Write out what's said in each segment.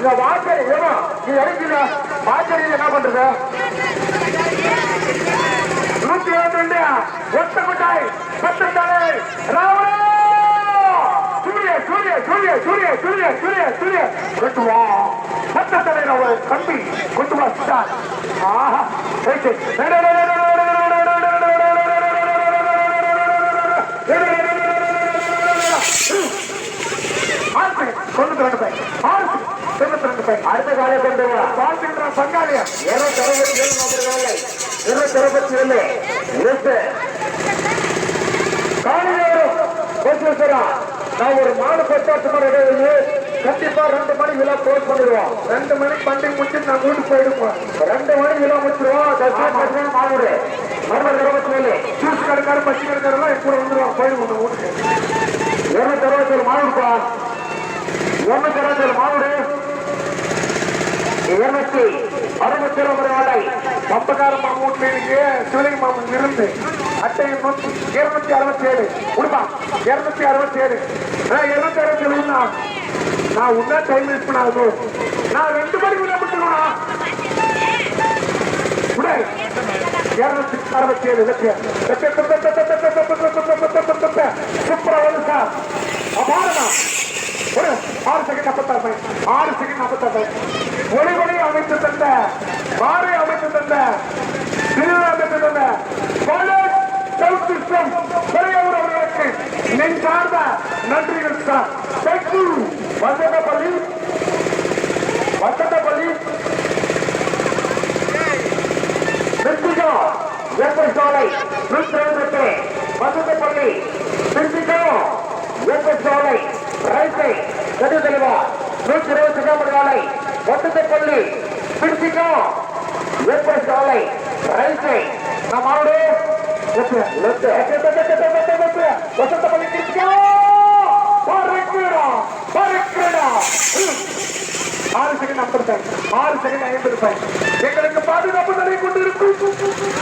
இந்த வாசல் ஏமா நீ இறங்கில வாசல் என்ன பண்றது நூத்தி இருபத்தி ரெண்டு ஒத்த கொட்டாய் பத்து தலை ராவணா சூரிய சூரிய சூரிய சூரிய சூரிய சூரிய சூரிய கொண்டு வா பத்த தலை ராவ கம்பி கொண்டு வா ஸ்டார் ஆஹா ரைட்டு தொண்ணூத்தி ரெண்டு பை தொண்ணூத்தி ரெண்டு பை அடுத்த காலை கொண்டு பார்க்கின்ற பங்காளியா இருநூத்தி அறுபத்தி ஏழு நபர்களே இருநூத்தி அறுபத்தி ஏழு கோச்சேஸ்வரா நான் ஒரு மாடு கொட்டாட்டு இடைவெளி கண்டிப்பா ரெண்டு மணி விழா போஸ்ட் பண்ணிடுவோம். ரெண்டு மணி பண்டிகை முடிச்சு நான் வீட்டுக்கு போயிடுவோம் ரெண்டு மணி விழா முடிச்சிருவோம். மாடு. மறுபடியும் இருபத்தி ஏழு ஜூஸ் கடைக்காரர் பச்சை கடைக்காரெல்லாம் கூட வந்துருவான் போயிடுவோம் வீட்டுக்கு. இருநூத்தி அறுபத்தி ஏழு மாடுப்பா இருநூத்தி அறுபத்தி ஏழு மாடு? இருநூத்தி அறுபத்தி ஏழு வரை பம்பக்கார மாமூட்டிலிருந்து சிவலிங்க மாமன் இருந்து அட்டை நூத்தி இருநூத்தி அறுபத்தி ஏழு கொடுப்பா இருநூத்தி அறுபத்தி ஏழு இருநூத்தி அறுபத்தி ஏழுனா நான் உன்னா டைம் வேஸ்ட் பண்ணாது நான் ரெண்டு மணிக்கு உள்ள விட்டுருவா இருநூத்தி அறுபத்தி ஏழு சூப்பரா வந்து சார் அபாரமா ஆறு செகண்ட். நாற்பத்தாறு ஆறு செகண்ட். நாற்பத்தாறு ஒளிவொளி அமைத்து தந்த மாறி அமைத்து தந்த திருவிழா அமைத்து தந்த பலர் பெரியவர் அவர்களுக்கு நெஞ்சார்ந்த நன்றிகள் சார். தேங்க்யூ. வசந்தப்பள்ளி சாலை நூற்றி எழுபத்தி வசந்தப்பள்ளி நிறுத்திக்கோ வேப்பல் சாலை ரைட்டை கடு தெளிவா நூற்றி இருபத்தி கிலோமீட்டர் சாலை வசந்தப்பள்ளி பிடிச்சிக்கோ வேப்பல் சாலை ரைட்டை நம்ம ஆடு. வசந்தப்பள்ளி பிடிச்சிக்கோ ஆறு செகண்ட் ஐம்பது ரூபாய் ஆறு செகண்ட் ஐம்பது ரூபாய் எங்களுக்கு பாதுகாப்பு தடை கொண்டிருக்கும்.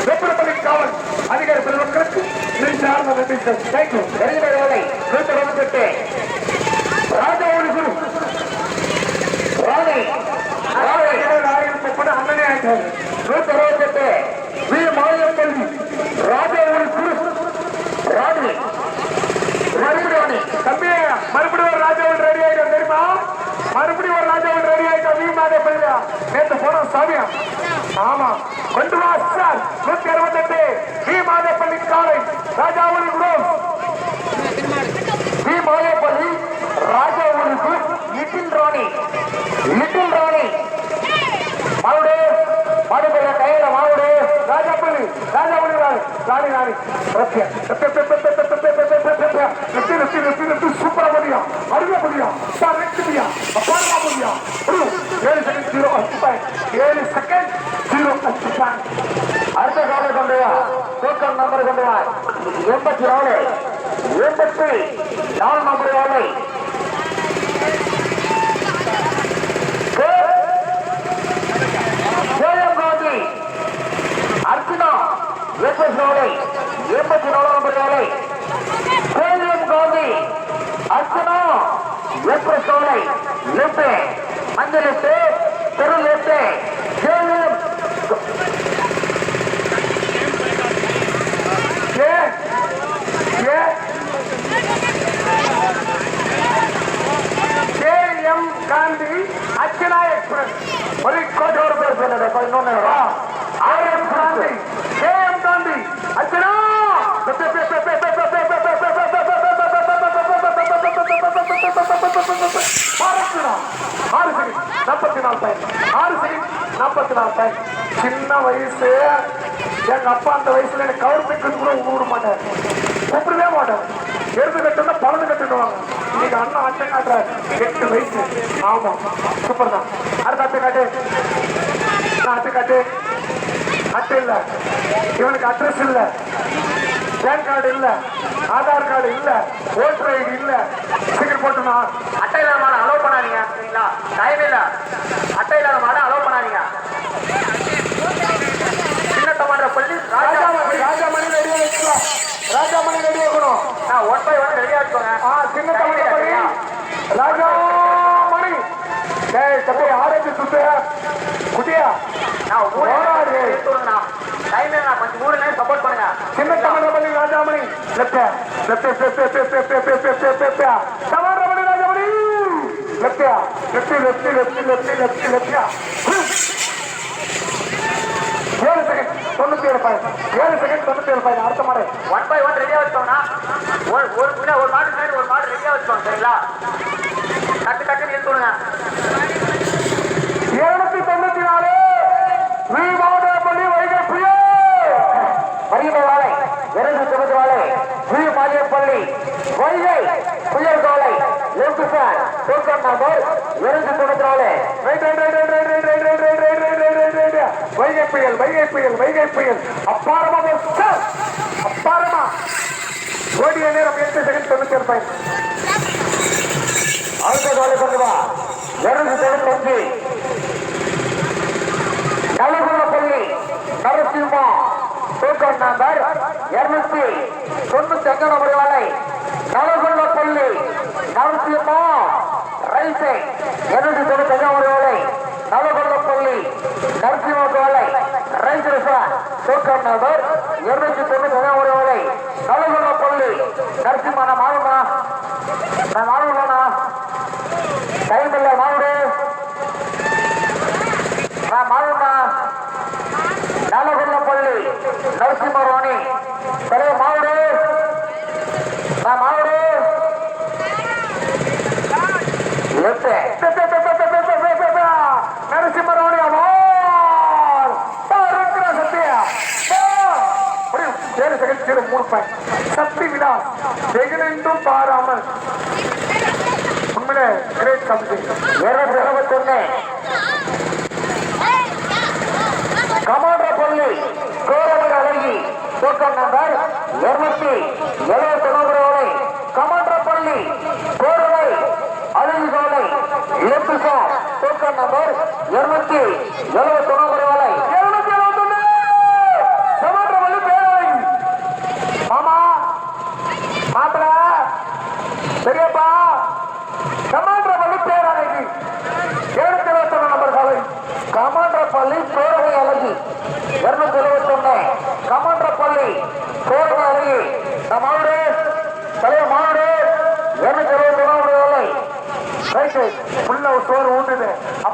வெப்படப்பள்ளி காவல் அதிகாரி பெருமக்களுக்கு நெஞ்சார்ந்த தேங்க்யூ நிறைய நூற்றி அறுபத்தி எட்டு ராஜா ஒரு குரு. ராணை ராணை நூற்றி அறுபத்தி எட்டு வி மாயப்பள்ளி ராஜா ஒரு குரு ராணி மறுபடியும் தம்பி மறுபடியும் ஒரு ராஜாவன் ரெடி ஆயிட்டோம் தெரியுமா மறுபடியும் ஒரு ராஜாவன் ரெடி ஆயிட்டோம் மாதே பள்ளியா நேற்று சாமியா ஆமா. கொண்டு வா சார். நூத்தி அறுபத்தி எட்டு வீ. மாதேப்பள்ளி காலை. ராஜாவளி குரூப் வீ மாதேப்பள்ளி ராஜாவளி குரூப் லிட்டில் ராணி லிட்டில் ராணி மாவுடு மாடுபள்ள கையில மாவுடு ராஜாப்பள்ளி ராஜாப்பள்ளி ராணி ராணி ராணி ரஷ்யா நிறுத்தி நிறுத்தி சூப்பரா முடியும் அருமையா முடியும் சார் நெக்ஸ்ட் முடியும் அப்பாடா முடியும் ஏழு செகண்ட் ஜீரோ அஞ்சு பாயிண்ட் ஏழு செகண்ட் ஜீரோ அஞ்சு பாயிண்ட் அடுத்த காலை கொண்டு டோக்கன் நம்பர் கொண்டு எண்பத்தி நாலு எண்பத்தி நாலு நம்பர் வேலை ஜெயம் காந்தி அர்ச்சனா எண்பத்தி நாலு எண்பத்தி நாலு நம்பர் வேலை ஜெயம் காந்தி அர்ச்சனா எண்பத்தி நாலு லெப்ட் அஞ்சு லெப்ட் தெரு left Jayam A A KM Gandhi Archana express ஒரு கோடி ஒரு பேர் சொன்னது இன்னொன்னு ஆர்எம் காந்தி கேஎம் காந்தி அர்ச்சனா ஆறு செகண்ட் நாற்பத்தி நாலு பையன் ஆறு செகண்ட் நாற்பத்தி சின்ன வயசு எங்க அப்பா அந்த வயசுல எனக்கு கவர்மெண்ட் கூட விட மாட்டார். கூப்பிடவே மாட்டார். எடுத்து கட்டுனா பழந்து கட்டுடுவாங்க. இன்னைக்கு அண்ணா அட்டை காட்டுற எட்டு வயசு. ஆமா. சூப்பர் தான். அடுத்த அட்டை காட்டு. நான் காட்டு. அட்டை இல்ல. இவனுக்கு அட்ரஸ் இல்ல. பேன் கார்டு இல்ல. ஆதார் கார்டு இல்ல. ஓட்டர் ஐடி இல்ல. சீக்கிரம் போட்டுமா அட்டை இல்லாத மாடை அலோவ் பண்ணாதீங்க சரிங்களா? டைம் இல்ல. அட்டை இல்லாத மாடை அலோவ் பண்ணாதீங்க சின்ன டமாட்டர் பள்ளி ராஜா ராஜாமணி ராஜாமணி ரெடி வச்சுக்கோ ராஜாமணி ரெடி வைக்கணும் ஒன் பை ஒன் ரெடியா வச்சுக்கோங்க ஆ சின்ன தமிழ் பள்ளி ராஜாமணி டேய் தம்பியா சுத்து குட்டியா நான் ஊரே ஓடாது. சொல்லுங்கண்ணா டைம் இல்லைண்ணா கொஞ்சம் ஊரில் சப்போர்ட் பண்ணுங்க சின்ன Tamilamani Rajamani left left left left left left left left Tamilamani Rajamani left left left left left left left Vaigai புயல் காலை லெப்ட் சார் டோக்கன் நம்பர் இருநூத்தி தொண்ணூத்தி நாலு வைகை புயல் வைகை புயல் வைகை புயல் அப்பாரமா சார் அப்பாரமா ஓடிய நேரம் எட்டு செகண்ட் தொண்ணூத்தி ஒரு பயன் அடுத்த காலை கொண்டு வா இருநூத்தி தொண்ணூத்தி அஞ்சு நலகுலப்பள்ளி நரசிம்மா டோக்கன் நம்பர் இருநூத்தி தொண்ணூத்தி அஞ்சு நம்பர் வேலை நரசிம்மா ரைசை எழுநூத்தி தொண்ணூத்தி ஒரு வேலை நலகொல்லப்பள்ளி நரசிம்மா வேலை ரைசரசா தூக்கம் நபர் இருநூத்தி தொண்ணூத்தி ஒரு வேலை நலகொல்லப்பள்ளி நரசிம்மா நான் மாறுமா நான் மாறுவேனா டைம் இல்லை மாறு நான் மாறு something. Where are the Kone? Commander Polly, Government Allergy, token number 270 ரூபாய் கமாண்டர் பள்ளி கோரலை அழகு சோலை லெப்ட் சார் டோக்கன் நம்பர் இருநூத்தி எழுபத்தி ஒன்பது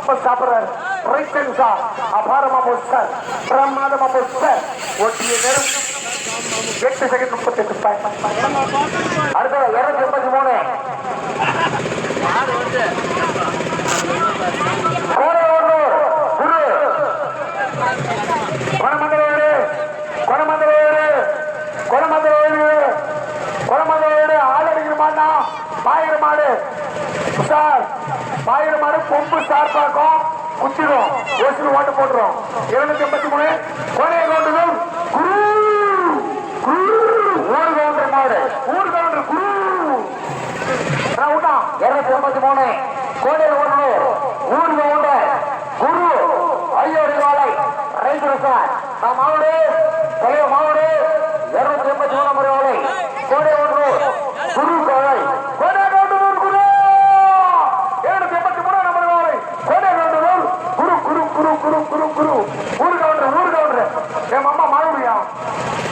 அப்ப சாப்பிடுறாரு ரைட்டு சார் அபாரமா போச்சு சார் பிரமாதமா போச்சு சார் ஒட்டிய நேரம் எட்டு செகண்ட் முப்பத்தி எட்டு பாயிண்ட் அடுத்த இருநூத்தி எண்பத்தி மூணு. சார் பாயிர மாடு கொம்பு சார் பார்க்கும் குத்திடும் ஓசில் ஓட்டு போட்டுரும். இருநூத்தி எண்பத்தி மூணு கொனைய கவுண்டர்கள் குரு குரு ஊர் கவுண்டர் மாடு ஊர் கவுண்டர் குரு. நான் விட்டான் இருநூத்தி எண்பத்தி மூணு. கோடையில் ஒன்று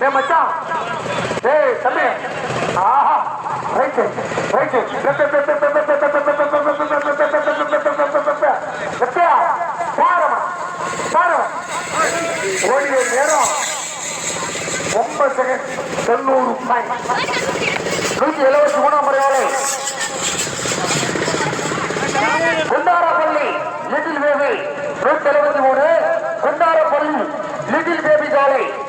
என் மச்சான் ஏய் தம்பி ஆஹா ரைட்டு ரைட்டு பாரமா பாரமா ஓடிய நேரம் ஒன்பது செகண்ட் தொண்ணூறு பாயிண்ட் நூத்தி எழுபத்தி மூணு நம்பர் குண்டாரப்பள்ளி லிட்டில் பேபி நூத்தி எழுபத்தி மூணு குண்டாரப்பள்ளி லிட்டில் பேபி காலை